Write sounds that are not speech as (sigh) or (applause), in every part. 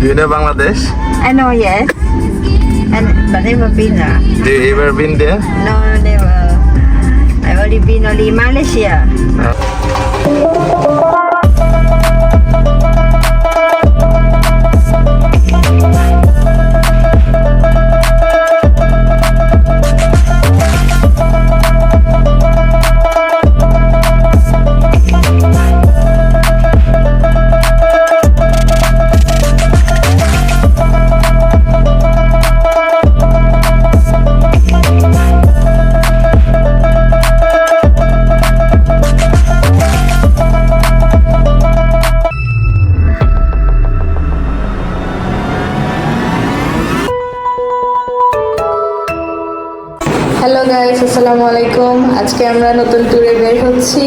Do you know Bangladesh? I know, yes. And, but never been there. Do you ever been there? No, never. I've only been only in Malaysia. Uh. আজকে আমরা নতুন ট্যুরে বের হচ্ছি।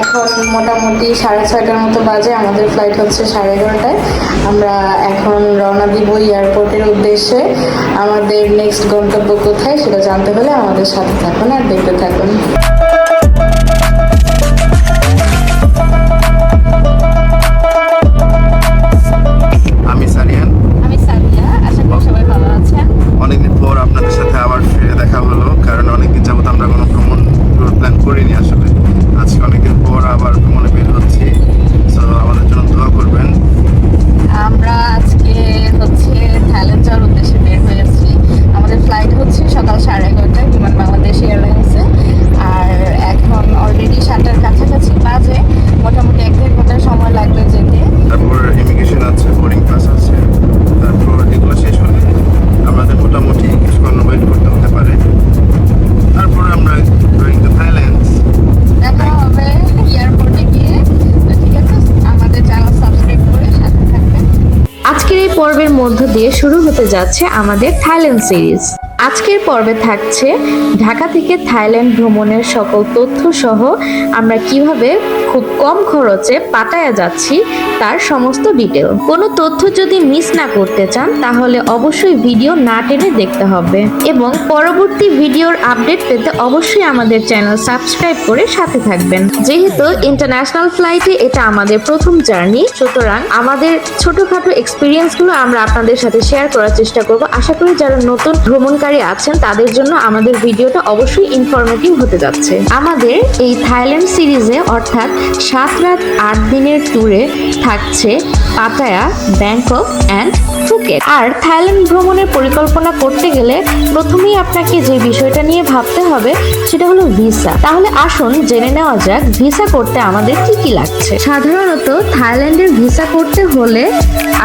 এখন মোটামুটি সাড়ে ছয়টার মতো বাজে আমাদের ফ্লাইট হচ্ছে সাড়ে এগারোটায়। আমরা এখন রওনা দিব এয়ারপোর্টের উদ্দেশ্যে। আমাদের নেক্সট গন্তব্য কোথায় সেটা জানতে হলে আমাদের সাথে থাকুন আর দেখতে থাকুন। আমি সারিয়ান আমি সাবিয়া আশা করি সবাই অনেকদিন পর আপনাদের সাথে আবার ফিরে দেখা হলো কারণ অনেকদিন যাবত আমরা কোনো ভ্রমণ প্ল্যান করিনি আসলে। আজকে অনেকদিন পর আবার ভ্রমণে বের হচ্ছি। সো আমাদের জন্য দোয়া করবেন। আমরা আজকে হচ্ছে থাইল্যান্ড যাওয়ার উদ্দেশ্যে বের হয়েছি আমাদের ফ্লাইট হচ্ছে সকাল সাড়ে এগারোটায় বিমান বাংলাদেশ এয়ারলাইন্সে। আর এখন অলরেডি সাতটার কাছাকাছি বাজে। মোটামুটি এক দেড় ঘণ্টার সময় লাগবে যেতে। তারপর ইমিগ্রেশন আছে পর্বের মধ্য দিয়ে শুরু হতে যাচ্ছে আমাদের থাইল্যান্ড সিরিজ। আজকের পর্বে থাকছে ঢাকা থেকে থাইল্যান্ড ভ্রমণের সকল তথ্য সহ আমরা কীভাবে খুব কম খরচে পাটায়া যাচ্ছি তার সমস্ত ডিটেল কোনো তথ্য যদি মিস না করতে চান, তাহলে অবশ্যই ভিডিও না টেনে দেখতে হবে। এবং পরবর্তী ভিডিওর আপডেট পেতে অবশ্যই আমাদের চ্যানেল সাবস্ক্রাইব করে সাথে থাকবেন। যেহেতু ইন্টারন্যাশনাল ফ্লাইটে এটা আমাদের প্রথম জার্নি সুতরাং আমাদের ছোটখাটো এক্সপিরিয়েন্সগুলো আমরা আপনাদের সাথে শেয়ার করার চেষ্টা করব। আশা করি যারা নতুন ভ্রমণকারী আছেন, তাদের জন্য আমাদের ভিডিওটা অবশ্যই ইনফরমেটিভ হতে যাচ্ছে। আমাদের এই থাইল্যান্ড সিরিজে অর্থাৎ সাত রাত আট দিনের ট্যুরে থাকছে পাতায়া ব্যাংকক অ্যান্ড ফুকেট আর থাইল্যান্ড ভ্রমণের পরিকল্পনা করতে গেলে প্রথমেই আপনাকে যে বিষয়টা নিয়ে ভাবতে হবে, সেটা হলো ভিসা তাহলে আসুন, জেনে নেওয়া যাক ভিসা করতে আমাদের কি কি লাগছে। সাধারণত থাইল্যান্ডের ভিসা করতে হলে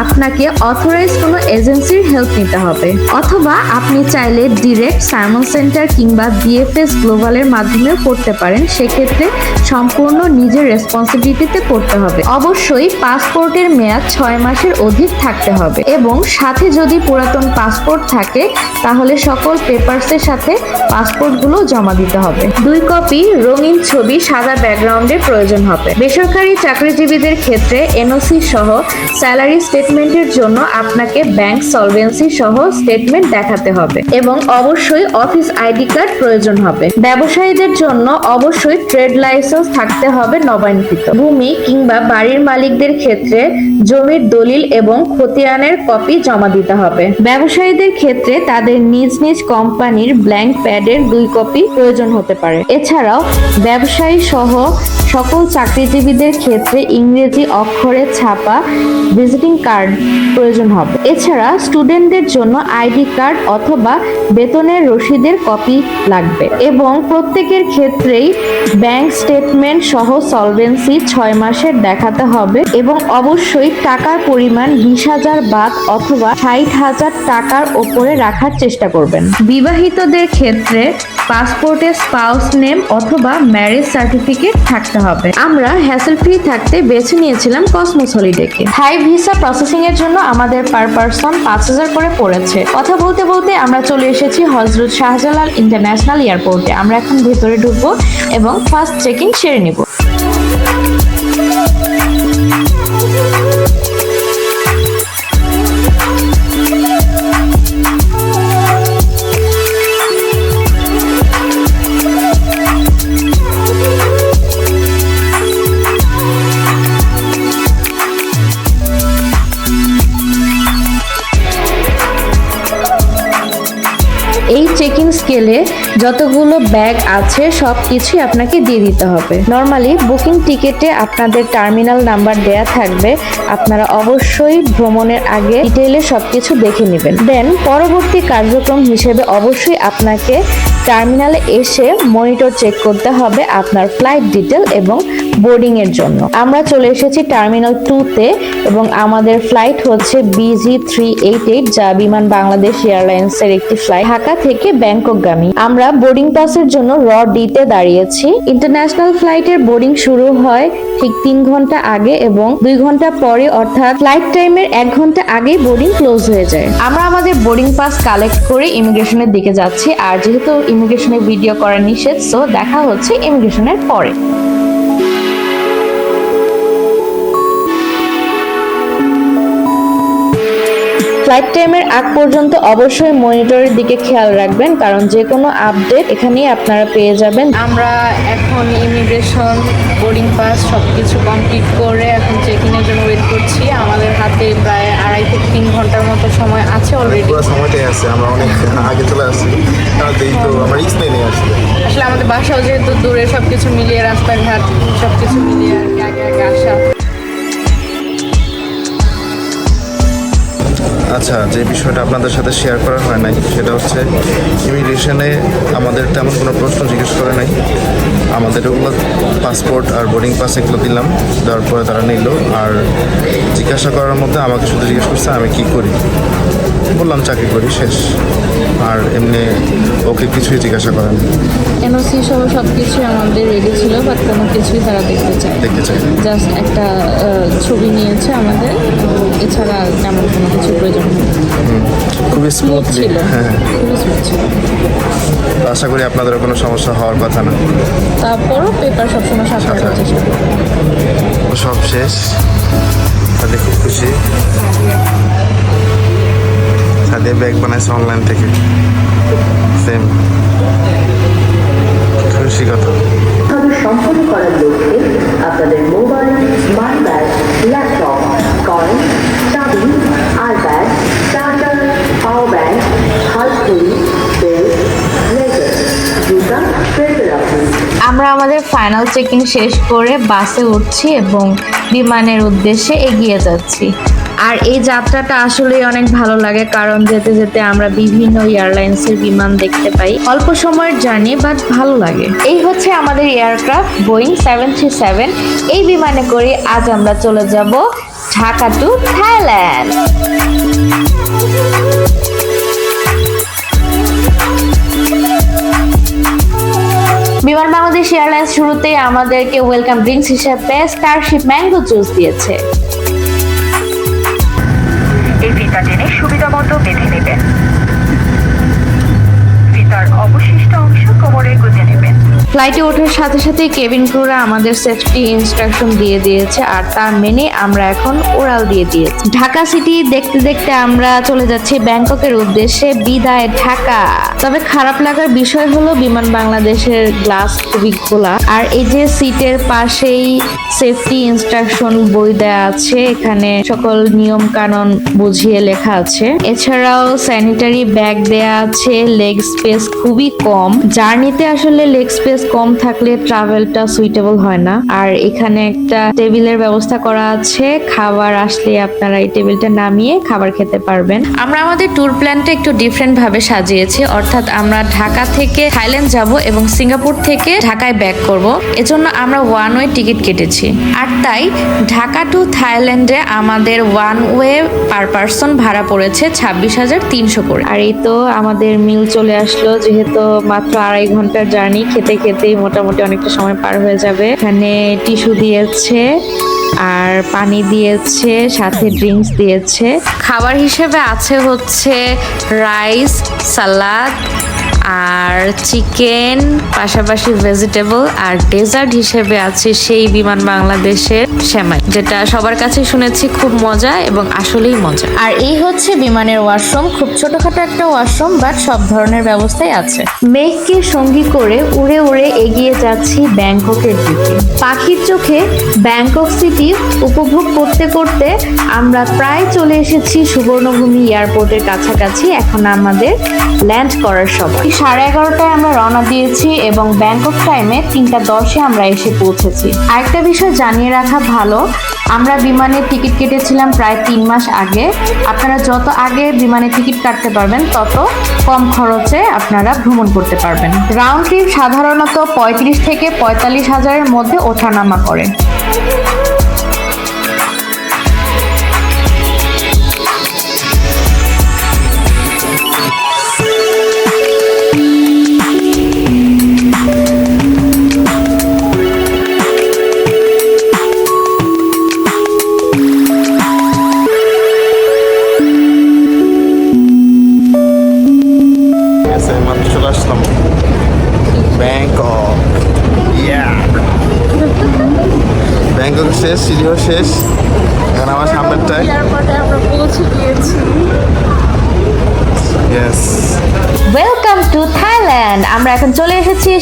আপনাকে অথরাইজ কোনো এজেন্সির হেল্প নিতে হবে। অথবা আপনি চাইলে ডিরেক্ট সাইমন সেন্টার কিংবা বিএফএস গ্লোবালের মাধ্যমেও করতে পারেন। সেক্ষেত্রে সম্পূর্ণ নিজের রেসপন্সিবিলিটিতে করতে হবে। অবশ্যই পাসপোর্টের মেয়াদ ছয় মাসের অধিক থাকতে হবে এবং সাথে যদি পুরাতন পাসপোর্ট থাকে, তাহলে সকল পেপারসের সাথে পাসপোর্টগুলো জমা দিতে হবে। দুই কপি রঙিন ছবি সাদা ব্যাকগ্রাউন্ডের প্রয়োজন হবে। বেসরকারি চাকরিজীবীদের ক্ষেত্রে এনওসি সহ স্যালারি স্টেটমেন্টের জন্য আপনাকে ব্যাংক সলভেন্সি সহ স্টেটমেন্ট দেখাতে হবে। এবং অবশ্যই অফিস আইডি কার্ড প্রয়োজন হবে। ব্যবসায়ীদের জন্য অবশ্যই ট্রেড লাইসেন্স থাকতে হবে নবায়নকৃত। ভূমি কিংবা বাড়ির মালিকদের ক্ষেত্রে জমির দলিল এবং খতিয়ানের কপি জমা দিতে হবে। ব্যবসায়ীদের ক্ষেত্রে তাদের নিজ নিজ কোম্পানির ব্ল্যাঙ্ক প্যাডের দুই কপি প্রয়োজন হতে পারে। এছাড়াও ব্যবসায়ী সহ সকল চাকরিজীবীদের ক্ষেত্রে ইংরেজি অক্ষরে ছাপা ভিজিটিং কার্ড প্রয়োজন হবে। এছাড়া স্টুডেন্টদের জন্য আইডি কার্ড অথবা বেতনের রসিদের কপি লাগবে এবং প্রত্যেকের ক্ষেত্রেই ব্যাংক স্টেটমেন্ট সহ সলভেন্সি ছয় মাসের দেখাতে হবে এবং অবশ্যই টাকার পরিমাণ বিশ হাজার বাদ অথবা ষাট হাজার টাকার ওপরে রাখার চেষ্টা করবেন। বিবাহিতদের ক্ষেত্রে পাসপোর্টে স্পাউস নেম অথবা ম্যারেজ সার্টিফিকেট থাকতে হবে। আমরা হ্যাসেল ফ্রি থাকতে বেছে নিয়েছিলাম কসমোস হলিডেকে হাই ভিসা প্রসেসিং এর জন্য আমাদের পার পারসন পাঁচ হাজার করে পড়েছে। কথা বলতে বলতে আমরা চলে এসেছি হজরত শাহজালাল ইন্টারন্যাশনাল এয়ারপোর্টে আমরা এখন ভেতরে ঢুকবো এবং ফার্স্ট চেকিং সেরে নিব। স্কেলে যতগুলো ব্যাগ আছে সব কিছুই আপনাকে দিয়ে দিতে হবে। নর্মালি বুকিং টিকেটে আপনাদের টার্মিনাল নাম্বার দেয়া থাকবে। আপনারা অবশ্যই ভ্রমণের আগে ডিটেইলে সবকিছু দেখে নেবেন। দেন পরবর্তী কার্যক্রম হিসেবে অবশ্যই আপনাকে টার্মিনালে এসে মনিটর চেক করতে হবে আপনার ফ্লাইট ডিটেল এবং বোর্ডিং এর জন্য। আমরা চলে এসেছি টার্মিনাল টু তে এবং আমাদের ফ্লাইট হচ্ছে বিজি থ্রি এইট এইট, যা বিমান বাংলাদেশ এয়ারলাইন্স এর একটি ফ্লাইট। ঢাকা থেকে ব্যাংককগামী। আমরা বোর্ডিং পাসের জন্য র ডি তে দাঁড়িয়েছি। ইন্টারন্যাশনাল ফ্লাইটের বোর্ডিং শুরু হয় ঠিক তিন ঘণ্টা আগে এবং দুই ঘণ্টা পরে, অর্থাৎ ফ্লাইট টাইমের এক ঘণ্টা আগেই বোর্ডিং ক্লোজ হয়ে যায়। আমরা আমাদের বোর্ডিং পাস কালেক্ট করে ইমিগ্রেশনের দিকে যাচ্ছি। আর যেহেতু ইমিগ্রেশনের ভিডিও করা নিষেধ সো দেখা হচ্ছে ইমিগ্রেশনের পরে। ফ্লাইট টাইমের আগ পর্যন্ত অবশ্যই মনিটরের দিকে খেয়াল রাখবেন কারণ যে কোনো আপডেট এখানেই আপনারা পেয়ে যাবেন। আমরা এখন ইমিগ্রেশন বোর্ডিং পাস সব কিছু কমপ্লিট করে এখন চেক ইনের জন্য ওয়েট করছি। আমাদের হাতে প্রায় আড়াই থেকে তিন ঘণ্টার মতো সময় আছে অলরেডি পুরো সময়টাই আছে আমরা অনেক আগে চলে আসছি। তো আমরা নিয়ে আসলে আসলে আমাদের বাসাও যেহেতু দূরে সব কিছু মিলিয়ে রাস্তাঘাট সব কিছু মিলিয়ে আর কি আগে আগে আসা। আচ্ছা যে বিষয়টা আপনাদের সাথে শেয়ার করা হয় নাই সেটা হচ্ছে ইমিগ্রেশনে আমাদের তেমন কোনো প্রশ্ন জিজ্ঞেস করে নাই। আমাদের ওগুলো পাসপোর্ট আর বোর্ডিং পাস এগুলো দিলাম দেওয়ার পরে তারা নিল। আর জিজ্ঞাসা করার মধ্যে আমাকে শুধু জিজ্ঞেস করছে আমি কি করি? বললাম চাকরি করি শেষ। আর এমনি ওকে কিছুই জিজ্ঞাসা করেন। এনওসি সহ সব কিছুই আমাদের রেডি ছিল বাট কোনো কিছুই তারা দেখতে চায় দেখতে চাই জাস্ট একটা ছবি নিয়েছে আমাদের। এছাড়া তেমন কোনো কিছু প্রয়োজন খুবই স্মুথ স্মুথলি হ্যাঁ। খুবই আশা করি আপনাদেরও কোনো সমস্যা হওয়ার কথা না। তারপরও পেপার সবসময় সাথে সব শেষ। তাদের খুব খুশি। সাদিয়া ব্যাগ বানাইছে অনলাইন থেকে। সেম খুশি কথা। সম্পন্ন করার লক্ষ্যে আপনাদের মোবাইল স্মার্ট ব্যাগ ল্যাপটপ আমরা আমাদের ফাইনাল চেকিং শেষ করে বাসে উঠছি এবং বিমানের উদ্দেশ্যে এগিয়ে যাচ্ছি। আর এই যাত্রাটা আসলে অনেক ভালো লাগে, কারণ যেতে যেতে আমরা বিভিন্ন এয়ারলাইন্সের বিমান দেখতে পাই। অল্প সময়ের জার্নি বাট ভালো লাগে। এই হচ্ছে আমাদের aircraft Boeing seven three seven এই বিমানে করে আজ আমরা চলে যাব ঢাকা টু থাইল্যান্ড। বিমান বাংলাদেশ এয়ারলাইন্স শুরুতেই আমাদেরকে ওয়েলকাম ড্রিঙ্কস হিসেবে স্টারশিপ ম্যাঙ্গো জুস দিয়েছে। এই ফিতা টেনে সুবিধা মতো বেঁধে ফ্লাইটে ওঠার সাথে সাথে কেবিন ক্রুরা আমাদের সেফটি ইনস্ট্রাকশন দিয়ে দিয়েছে আর তার মেনে আমরা এখন ওরাল দিয়ে দিয়েছি। ঢাকা সিটি দেখতে দেখতে আমরা চলে যাচ্ছি ব্যাংককের উদ্দেশ্যে। বিদায়, ঢাকা। তবে খারাপ লাগার বিষয় হলো বিমান বাংলাদেশের গ্লাস খুবই খোলা। আর এই যে সিটের পাশেই সেফটি ইনস্ট্রাকশন বই দেওয়া আছে, এখানে সকল নিয়ম কানুন বুঝিয়ে লেখা আছে। এছাড়াও স্যানিটারি ব্যাগ দেয়া আছে লেগ স্পেস খুবই কম। জার্নিতে আসলে লেগ স্পেস কম থাকলে ট্রাভেলটা সুইটেবল হয় না। আর এখানে একটা টেবিলের ব্যবস্থা করা আছে। খাবার আসলে আপনারা এই টেবিলটা নামিয়ে খাবার খেতে পারবেন। আমরা আমাদের ট্যুর প্ল্যানটা একটু ডিফারেন্ট ভাবে সাজিয়েছি। অর্থাৎ আমরা ঢাকা থেকে থাইল্যান্ড যাব এবং সিঙ্গাপুর থেকে ঢাকায় ব্যাক করব। এজন্য আমরা ওয়ান ওয়ে টিকিট কেটেছি। আর তাই ঢাকা টু থাইল্যান্ডে আমাদের ওয়ান ওয়ে পার পার্সন ভাড়া পড়েছে ছাব্বিশ হাজার তিনশো করে। আর এই তো আমাদের মিল চলে আসলো। যেহেতু মাত্র আড়াই ঘণ্টার জার্নি খেতে খেতে খেতেই মোটামুটি অনেকটা সময় পার হয়ে যাবে। এখানে টিস্যু দিয়েছে আর পানি দিয়েছে, সাথে ড্রিঙ্কস দিয়েছে। খাবার হিসেবে আছে হচ্ছে রাইস, সালাদ আর চিকেন পাশাপাশি ভেজিটেবল আর ডেজার্ট হিসেবে আছে সেই বিমান বাংলাদেশের সেমাই যেটা সবার কাছে শুনেছি খুব মজা এবং আসলেই মজা। আর এই হচ্ছে বিমানের ওয়াশরুম খুব ছোটখাটো একটা ওয়াশরুম বাট সব ধরনের ব্যবস্থাই আছে। মেঘকে সঙ্গী করে উড়ে উড়ে এগিয়ে যাচ্ছি ব্যাংককের দিকে। পাখির চোখে ব্যাংকক সিটি উপভোগ করতে করতে আমরা প্রায় চলে এসেছি সুবর্ণভূমি এয়ারপোর্টের কাছাকাছি এখন আমাদের ল্যান্ড করার সময়। সাড়ে এগারোটায় আমরা রওনা দিয়েছি এবং ব্যাংকক টাইমে তিনটা দশে আমরা এসে পৌঁছেছি। আরেকটা বিষয় জানিয়ে রাখা ভালো, আমরা বিমানের টিকিট কেটেছিলাম প্রায় তিন মাস আগে। আপনারা যত আগে বিমানের টিকিট কাটতে পারবেন, তত কম খরচে আপনারা ভ্রমণ করতে পারবেন। রাউন্ড ট্রিপ সাধারণত পঁয়ত্রিশ থেকে পঁয়তাল্লিশ হাজারের মধ্যে ওঠানামা করে।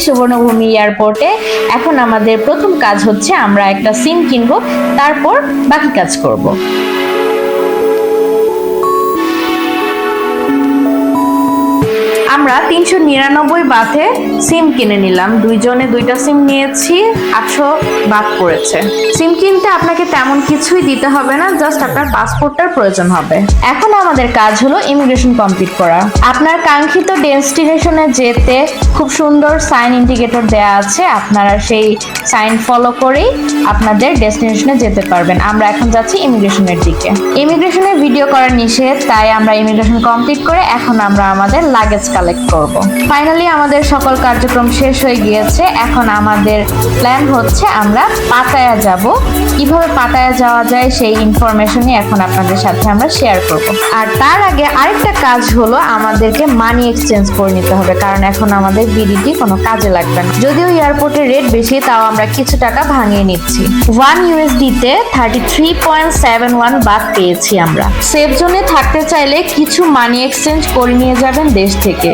সুবর্ণভূমি এয়ারপোর্টে এখন আমাদের প্রথম কাজ হচ্ছে আমরা একটা সিম কিনবো, তারপর বাকি কাজ করব। আমরা তিনশো নিরানব্বই বাথে সিম কিনে নিলাম। দুইজনে দুইটা সিম নিয়েছি, আটশো বাদ পড়েছে। সিম কিনতে আপনাকে তেমন কিছুই দিতে হবে না, জাস্ট আপনার পাসপোর্টটার প্রয়োজন হবে। এখন আমাদের কাজ হলো ইমিগ্রেশন কমপ্লিট করা। আপনার কাঙ্ক্ষিত ডেস্টিনেশনে যেতে খুব সুন্দর সাইন ইন্ডিকেটর দেয়া আছে, আপনারা সেই সাইন ফলো করেই আপনাদের ডেস্টিনেশনে যেতে পারবেন। আমরা এখন যাচ্ছি ইমিগ্রেশনের দিকে। ইমিগ্রেশনের ভিডিও করা নিষেধ, তাই আমরা ইমিগ্রেশন কমপ্লিট করে এখন আমরা আমাদের লাগেজ কালেক্ট করব। ফাইনালি আমাদের সকল কার্যক্রম শেষ হয়ে গিয়েছে। এখন আমাদের প্ল্যান হচ্ছে আমরা পাতায়া যাব। কীভাবে পাতায়া যাওয়া যায় সেই ইনফরমেশনই এখন আপনাদের সাথে আমরা শেয়ার করব। আর তার আগে আরেকটা কাজ হলো আমাদেরকে মানি এক্সচেঞ্জ করে নিতে হবে, কারণ এখন আমাদের বিডিটি কোনো কাজে লাগবে না। যদিও এয়ারপোর্টের রেট বেশি, তাও আমরা কিছু টাকা ভাঙিয়ে নিচ্ছি। One ইউএসডিতে thirty three point seven one বাদ পেয়েছি আমরা। সেফ জোনে থাকতে চাইলে কিছু মানি এক্সচেঞ্জ করে নিয়ে যাবেন দেশ থেকে।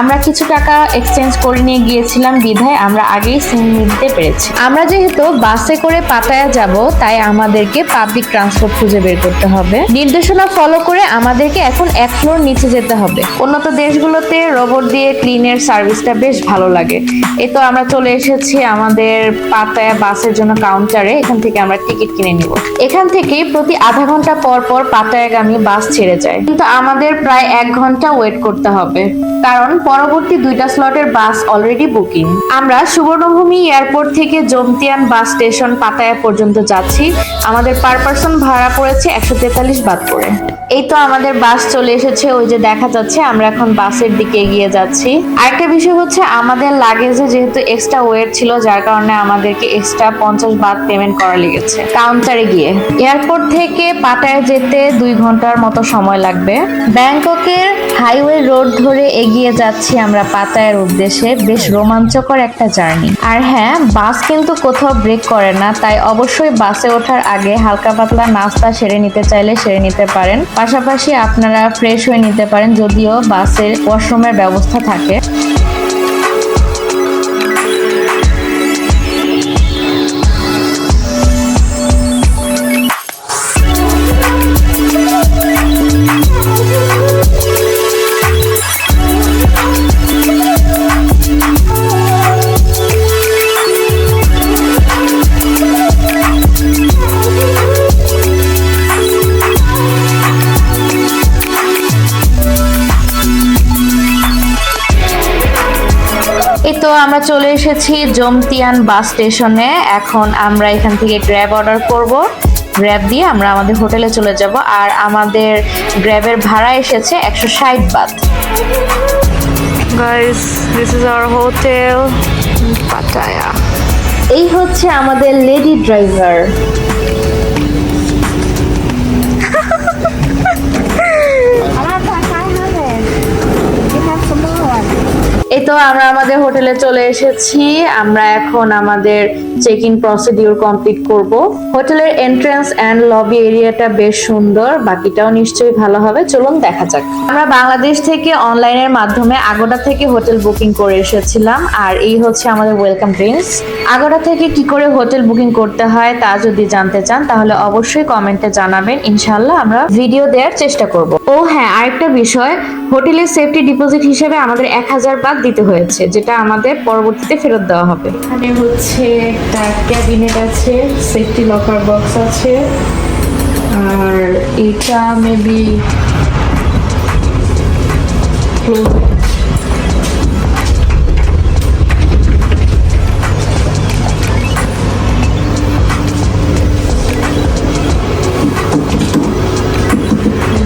আমরা কিছু টাকা এক্সচেঞ্জ করে নিয়ে গিয়েছিলাম বিধায়, আমরা আগেই সিম নিতে পেরেছি। আমরা যেহেতু বাসে করে পাতায়া যাব, তাই আমাদেরকে পাবলিক ট্রান্সপোর্ট খুঁজে বের করতে হবে। নির্দেশনা ফলো করে আমাদেরকে এখন এক ফ্লোর নিচে যেতে হবে। উন্নত দেশগুলোতে রোবট দিয়ে ক্লিনের সার্ভিসটা বেশ ভালো লাগে। এ তো আমরা চলে এসেছি আমাদের পাতায়া বাসের জন্য কাউন্টারে এখান থেকে আমরা টিকিট কিনে নিব। এখান থেকে প্রতি আধা ঘণ্টা পর পর পাতায়াগামী বাস ছেড়ে যায়। কিন্তু আমাদের প্রায় এক ঘণ্টা ওয়েট করতে হবে। কারণ পরবর্তী দুইটা স্লটের বাস অলরেডি বুকিং আমরা সুবর্ণভূমি এয়ারপোর্ট থেকে জমতিয়ান বাস স্টেশন পাতায়া পর্যন্ত যাচ্ছি। আমাদের পার পার্সন ভাড়া পড়েছে একশো তেতাল্লিশ বাদ করে এই তো আমাদের বাস চলে এসেছে, ওই যে দেখা যাচ্ছে, আমরা এখন বাসের দিকে এগিয়ে যাচ্ছি। আরেকটা বিষয় হচ্ছে, আমাদের লাগেজে যেহেতু এক্সট্রা ওয়েট ছিল, যার কারণে আমাদেরকে এক্সট্রা পঞ্চাশ বাদ পেমেন্ট করা লেগেছে। কাউন্টারে গিয়ে। এয়ারপোর্ট থেকে পাটায় যেতে দুই ঘণ্টার মতো সময় লাগবে। ব্যাংককের হাইওয়ে রোড ধরে এগিয়ে যাচ্ছি আমরা পাতায়ের উদ্দেশ্যে, বেশ রোমাঞ্চকর একটা জার্নি। আর হ্যাঁ বাস কিন্তু কোথাও ব্রেক করে না, তাই অবশ্যই বাসে ওঠার আগে হালকা পাতলা নাস্তা সেরে নিতে চাইলে সেরে নিতে পারেন। পাশাপাশি আপনারা ফ্রেশ হয়ে নিতে পারেন, যদিও বাসের ওয়াশরুমের ব্যবস্থা থাকে। চলে এসেছি জমতিয়ান বাস স্টেশনে। এখন আমরা এখান থেকে গ্র্যাব অর্ডার করব। গ্র্যাব দিয়ে আমরা আমাদের হোটেলে চলে যাব। আর আমাদের গ্র্যাবের ভাড়া এসেছে একশো ষাট বাদ। Guys this is our hotel Pattaya এই হচ্ছে আমাদের লেডি ড্রাইভার (laughs) এই তো আমরা হোটেলে চলে এসেছি। আমরা এখন আমাদের চেক ইন প্রসিডিউর কমপ্লিট করব। হোটেলের এন্ট্রান্স অ্যান্ড লবি এরিয়াটা বেশ সুন্দর, বাকিটাও নিশ্চয়ই ভালো হবে। চলুন দেখা যাক। আমরা বাংলাদেশ থেকে অনলাইনের মাধ্যমে আগোটা থেকে হোটেল বুকিং করে এসেছিলাম, আর এই হচ্ছে আমাদের ওয়েলকাম ড্রিঙ্কস আগোটা থেকে কি করে হোটেল বুকিং করতে হয় তা যদি জানতে চান, তাহলে অবশ্যই কমেন্টে জানাবেন। ইনশাল্লাহ আমরা ভিডিও দেওয়ার চেষ্টা করব। ও হ্যাঁ আরেকটা বিষয়, হোটেলের সেফটি ডিপোজিট হিসেবে আমাদের এক হাজার বাদ দিতে হয়েছে, যেটা আমাদের পরবর্তীতে ফেরত দেওয়া হবে। এখানে হচ্ছে একটা ক্যাবিনেট আছে সেফটি লকার বক্স আছে। আর এটা মেবি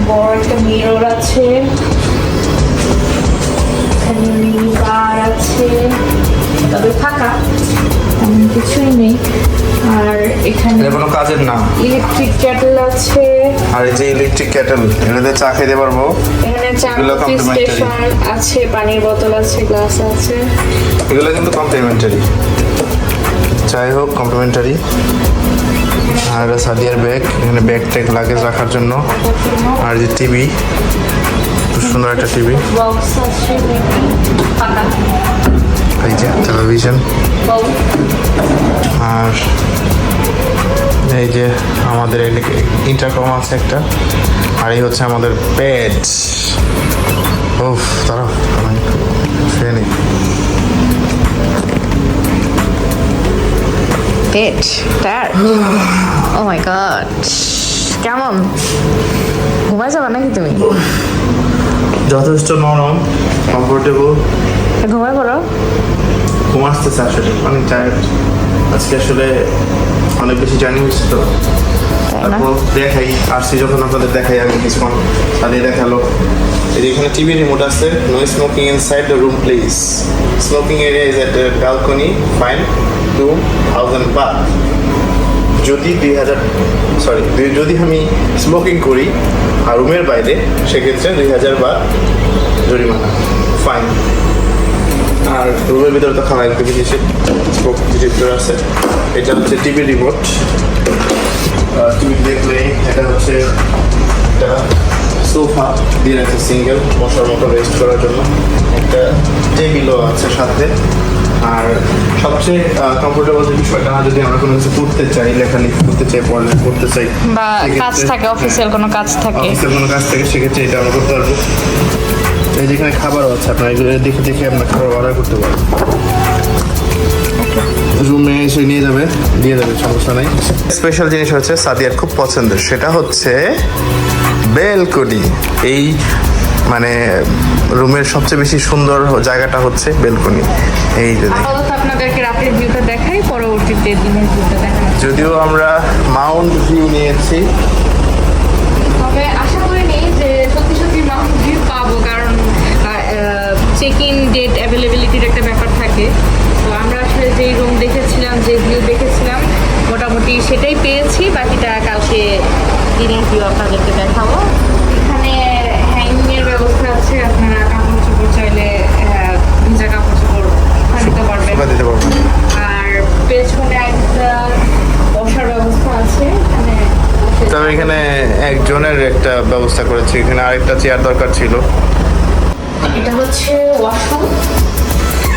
বড় একটা মিরর আছে। এটা কোনো কাজের না ইলেকট্রিক ক্যাটেল আছে। আর এই যে ইলেকট্রিক ক্যাটেল এটাতে চা খেতে পারব? এখানে চা কফি স্টেশন আছে পানির বোতল আছে গ্লাস আছে। এগুলো কিন্তু কমপ্লিমেন্টারি যাই হোক কমপ্লিমেন্টারি আর সাদিয়ার ব্যাগ এখানে ব্যাগ ট্যাগ লাগেজ রাখার জন্য। আর যে টিভি সুন্দর একটা টিভি এই যে টেলিভিশন আর এই যে আমাদের ইন্টারকম আছে একটা আর এই হচ্ছে আমাদের আমি একটু শুয়ে নিই। পেট টার ও মাই গড কেমন? ঘুমাই যাবা নাকি তুমি? যথেষ্ট নরম কমফোর্টেবল ঘুমাই পড়ো। ঘুম আসতেছে আসলে অনেক টায়ার্ড আজকে আসলে অনেক বেশি জার্নি হয়েছে তো। তারপর দেখাই আসছি যখন আপনাদের দেখাই আমি কিছুক্ষণ চালিয়ে দেখাল। এই যে এখানে টিভি রিমোট আছে no smoking inside the room please smoking area is at balcony fine two thousand baht যদি দুই হাজার সরি যদি আমি স্মোকিং করি আর রুমের বাইরে সেক্ষেত্রে দুই হাজার বা জরিমানা। ফাইন আর রুমের ভিতরে তো খাওয়া একটু বেশি স্মোক ডিটেক্টর আছে। এটা হচ্ছে টিভি রিমোট টিভি দেখলে এটা হচ্ছে একটা সোফা দিয়ে রাখছে সিঙ্গেল বসার মতো রেস্ট করার জন্য। একটা টেবিলও আছে সাথে। আর সবচেয়ে কমফোর্টেবল যে বিষয়টা যদি আমরা কোনো কিছু করতে চাই লেখালেখি করতে চাই পড়ালেখা করতে চাই বা কাজ থাকে অফিসিয়াল কোনো কাজ থাকে। অফিসের কোনো কাজ থেকে সেক্ষেত্রে এটা আমরা করতে পারব। এই যেখানে খাবারও আছে আপনার এগুলো দেখে দেখে আপনার খাবার অর্ডার করতে পারবেন রুমে এসে নিয়ে যাবে দিয়ে যাবে সমস্যা নাই। স্পেশাল জিনিস হচ্ছে সাদিয়ার খুব পছন্দের সেটা হচ্ছে বেলকনি। এই মানে রুমের সবচেয়ে বেশি সুন্দর জায়গাটা হচ্ছে বেলকনি। এই যে দেখুন। আপাতত আপনাদেরকে রাতের ভিউটা দেখাই পরবর্তীতে দিনের ভিউটা দেখাই। যদিও আমরা মাউন্ট ভিউ নিয়েছি আপনাদেরকে দেখাবো। এখানে হ্যাঙ্গিংয়ের ব্যবস্থা আছে আপনারা কাপড় চোপড় চাইলে ভিজা কাপড় চোপড় দিতে পারবেন। আর পেছনে একটা বসার ব্যবস্থা আছে এখানে তবে এখানে একজনের একটা ব্যবস্থা করেছি এখানে আরেকটা চেয়ার দরকার ছিল। এটা হচ্ছে ওয়াশরুম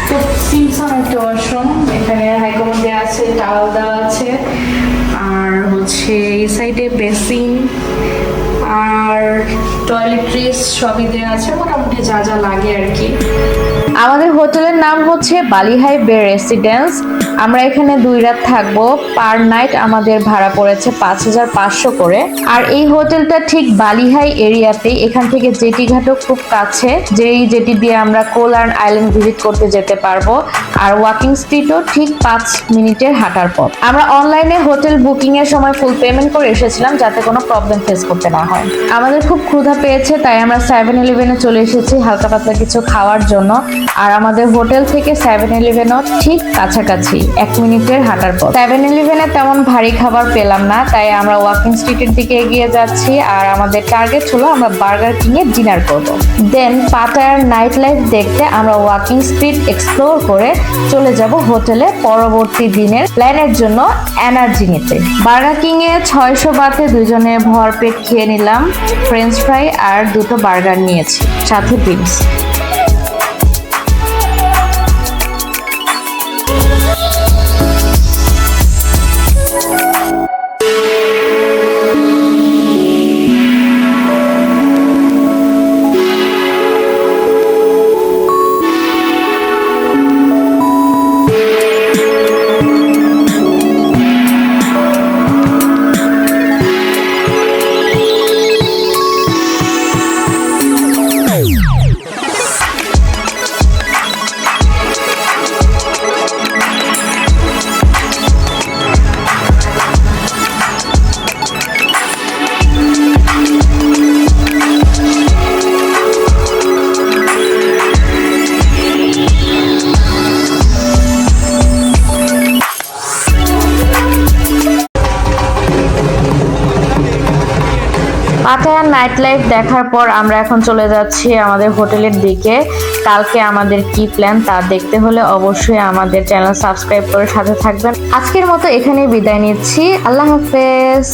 খুব সিমসাম একটা ওয়াশরুম এখানে হাইকমোড দেওয়া আছে টাওয়াল দেওয়া আছে আর হচ্ছে এই সাইডে বেসিন আর টয়লেট্রিস সবই দেওয়া আছে, মোটামুটি যা যা লাগে আর কি। আমাদের হোটেলের নাম হচ্ছে বালিহাই বে রেসিডেন্স। আমরা এখানে দুই রাত থাকব, পার নাইট আমাদের ভাড়া পড়েছে পাঁচ হাজার পাঁচশো করে। আর এই হোটেলটা ঠিক বালিহাই এরিয়াতেই, এখান থেকে জেটি ঘাটও খুব কাছে, যেই জেটি দিয়ে আমরা কোলার্ন আইল্যান্ড ভিজিট করতে যেতে পারব। আর ওয়াকিং স্ট্রিটও ঠিক পাঁচ মিনিটের হাঁটার পথ। আমরা অনলাইনে হোটেল বুকিং এর সময় ফুল পেমেন্ট করে এসেছিলাম, যাতে কোনো প্রবলেম ফেস করতে না হয়। আমাদের খুব ক্ষুধা পেয়েছে, তাই আমরা সেভেন ইলেভেনে চলে এসেছি হালকা পাতলা কিছু খাওয়ার জন্য। আর আমাদের হোটেল থেকে সেভেন ইলেভেনও ঠিক কাছাকাছি, এক মিনিটের হাঁটার পর সেভেন ইলেভেনে তেমন ভারী খাবার পেলাম না, তাই আমরা ওয়াকিং স্ট্রিটের দিকে এগিয়ে যাচ্ছি। আর আমাদের টার্গেট হলো আমরা বার্গার কিং এ ডিনার করব। দেন পাটায়ার নাইট লাইফ দেখতে আমরা ওয়াকিং স্ট্রিট এক্সপ্লোর করে চলে যাব হোটেলে পরবর্তী দিনের প্ল্যানের জন্য এনার্জি নিতে। বার্গার কিং এ ছয়শো বাতে দুজনে ভরপেট খেয়ে নিলাম। ফ্রেঞ্চ ফ্রাই আর দুটো বার্গার নিয়েছি সাথে ড্রিঙ্কস নাইট লাইফ দেখার পর আমরা এখন চলে যাচ্ছি আমাদের হোটেলের দিকে। কালকে আমাদের কি প্ল্যান তা দেখতে হলে অবশ্যই আমাদের চ্যানেল সাবস্ক্রাইব করে সাথে থাকবেন। আজকের মতো এখানেই বিদায় নিচ্ছি। আল্লাহ হাফেজ।